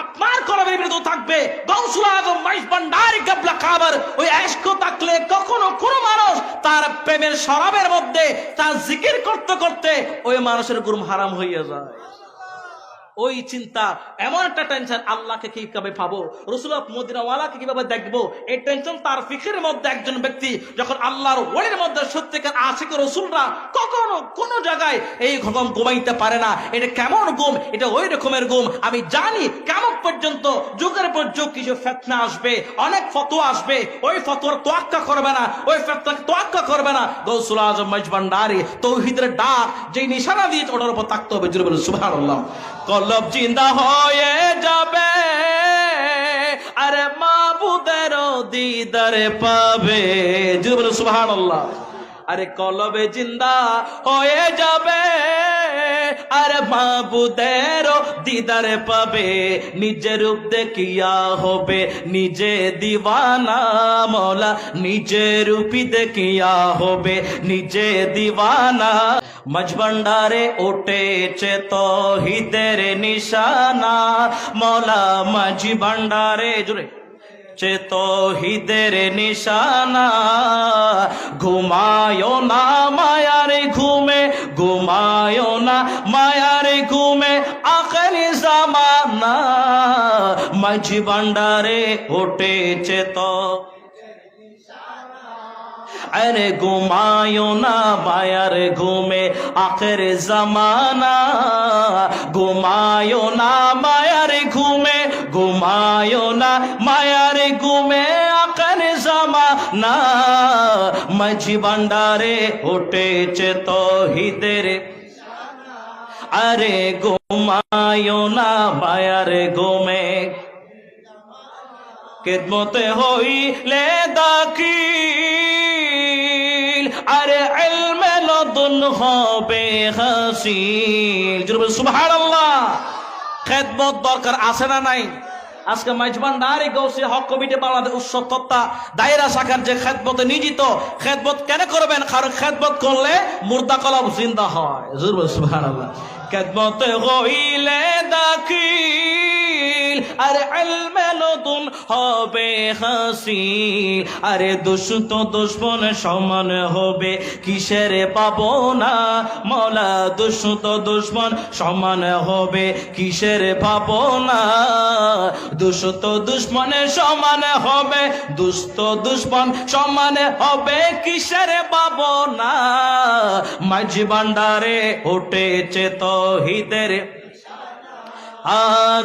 আপনার কলমের বিরুদ্ধে থাকবে। গৌসুল আজম ভান্ডারি, গাবলা খাবার। ওই এশক থাকলে কখনো কোনো মানুষ তার প্রেমের শরাবের মধ্যে তার জিকির করতে করতে ওই মানুষের গুরুম হারাম হইয়া যায়। ওই চিন্তা, এমন একটা টেনশন আল্লাহকে কীভাবে পাবো? রসুল মদিনাওয়ালাকে কীভাবে দেখব? এই টেনশন তার ফিখের মধ্যে একজন ব্যক্তি, যখন আল্লাহর ওয়ের মধ্যে সত্যিকার আশিক রসুলরা কখনো কোনো জায়গায় এই ঘুম ঘুমাইতে পারে না। এটা কেমন ঘুম? এটা ওই রকমের ঘুম। আমি জানি কেমন পর্যন্ত, যুগের পর যুগ কিছু ফেতনা আসবে, অনেক ফতোয়া আসবে, ওই ফতোয়ার তোয়াক্কা করবে না, ওই ফেতনাকে তোয়াক্কা করবে না। গৌসুল আজম মজবান্ডারি তৌহিদের ডাক, যেই নিশানা দিয়েছে ওটার উপর থাকতে হবে বলে সুবহানাল্লাহ। কলব জিন্দা হয়ে যাবে, আরে মাবুদের দিদারে পাবে বলে সুবহানাল্লাহ। আরে কলবে জিন্দা হয়ে যাবে আরে মাবুদের দিদারে পাবে। নিজের রূপ দেখিয়া হবে নিজে দিওয়ানা মৌলা। নিজে রূপি দেখিয়া হবে নিজে দিওয়ানা। মজবন্ডারে উঠেছে তো হিদের নিশানা। মৌলা মজ ভান্ডারে জুড়ে। চেতো হিদের নিশানা। ঘুমায়ো না মায়ার ঘুমে, ঘুমায়ো না মায়ার ঘুমে। আখরি জামানা, মাঝি ভান্ডারে উঠেছে তো আরে ঘুমায়ো না মায়ার ঘুমে, আখের জামানা। ঘুমায়ো না মায়ার ঘুমায়ো না, মায়ার ঘুমে আখের জামানা মাঝি ভান্ডারে উঠেছে হিদের আরে ঘুমায়ো না, মায়ার ঘুমে। কেদমতে হইলে দাখিল, আরে ইলমে লদুন হবে হাসিল। সুবহানাল্লাহ। খেদমত দরকার আছে না নাই? আজকে মাইজবান নারী গৌসি হক কমিটি বাংলাদেশ উচ্চ তত্ত্বা দায়রা শাখার যে খেদমতে নিয়োজিত, খেদমত কেন করবেন? কারণ খেদমত করলে মুর্দা কলম জিন্দা হয়। খেদমতে গইলে দাখিল আরে লদুন হবে হাসি। আরে দুষ্ট দুশ্মন সমান হবে, কিসের পাবো না? মৌলা দুষ্ট দুশ্মন সমান হবে, কিসের পাবো না? দুষ্ট দুশ্মনে সমান হবে দুষ্ট দুশ্মন সমান হবে, কিসের পাবো না? মাঝি ভান্ডারে উঠেছে আ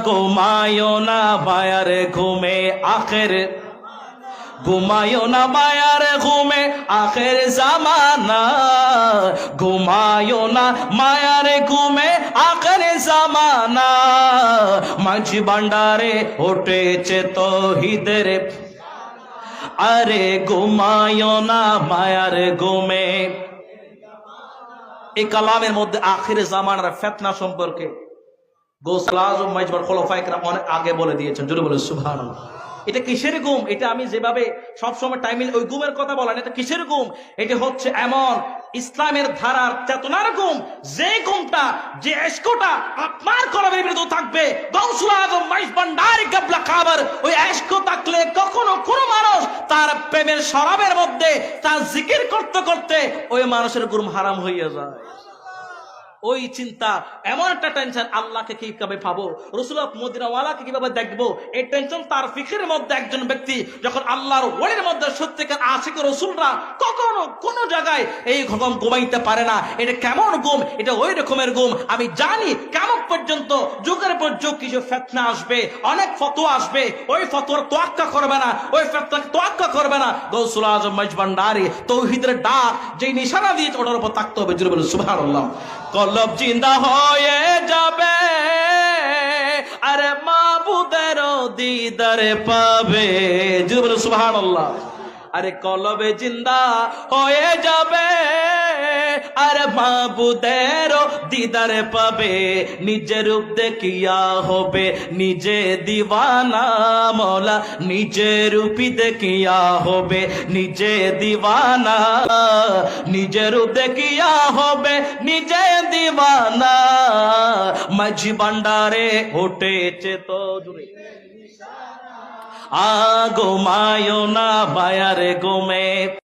ঘুমায়ো না বায়ার ঘুমে আখের, ঘুমায়ো না বায়ার ঘুমে আখের জামানা। ঘুমায়ো না মায়ার ঘুমে আখের জামানা। মাঝি ভান্ডারে উঠেছে তো হিদের আরে ঘুমায়ো না মায়ার ঘুমে। এই কালামের মধ্যে আখের জামানার ফেতনা সম্পর্কে আগে বলে দিয়েছেন। জোরে বলে সুভান এটা কিসের গুম এটা আমি যেভাবে সবসময় টাইমে ওই গুমের কথা বলেন, এটা কিসের গুম এটা হচ্ছে এমন ইসলামের ধারার চেতনার গুম যে গুমটা যে এসকোটা আপনার কলমের বিরুদ্ধে থাকবে, গৌসুল আজম কাবলা খাবার, ওই এসকো থাকলে কখনো কোনো মানুষ তার প্রেমের শরাবের মধ্যে তার জিকির করতে করতে ওই মানুষের গুরুম হারাম হইয়া যায়। ওই চিন্তা, এমন একটা টেনশন আল্লাহকে কীভাবে পাবো? রসুল মদিনাওয়ালাকে কীভাবে দেখব? এই টেনশন তার ফিখের মধ্যে একজন ব্যক্তি, যখন আল্লাহর ওয়ালির মধ্যে সত্যিকার আশিক রসুলরা কখনো কোনো জায়গায় এই ঘুম ঘুমাইতে পারে না। এটা কেমন ঘুম? এটা ওই রকমের ঘুম। আমি জানি কেমন পর্যন্ত যুগের পর যুগ কিছু ফেতনা আসবে, অনেক ফতোয়া আসবে। ওই ফতোয়ার তোয়াক্কা করবে না, ওই ফেতনাকে তোয়াক্কা করবে না। গৌসুল আজম মজবান্ডারি তৌহিদের ডাক, যেই নিশানা দিয়েছে, ওটার উপর থাকতে হবে। জুড়ে বলে সুবহানাল্লাহ। কলব জিন্দা হয়ে যাবে। আরে মাবুদের দিদারে পাবে। জুবল সুবহানাল্লাহ। আরে কলবে জিন্দা হয়ে যাবে। মাবুদেরও দিদার পাবে, নিজের রূপ দেখিয়া হবে। নিজে দিওয়ানা মৌলা, নিজে রূপী দেখিয়া হবে। নিজে দিওয়ানা, নিজে রূপ দেখিয়া হবে। নিজে দিওয়ানা, মাঝি ভান্ডারে উঠেছে তো জুড়ে। আগো মায়না মায়ারে গোমে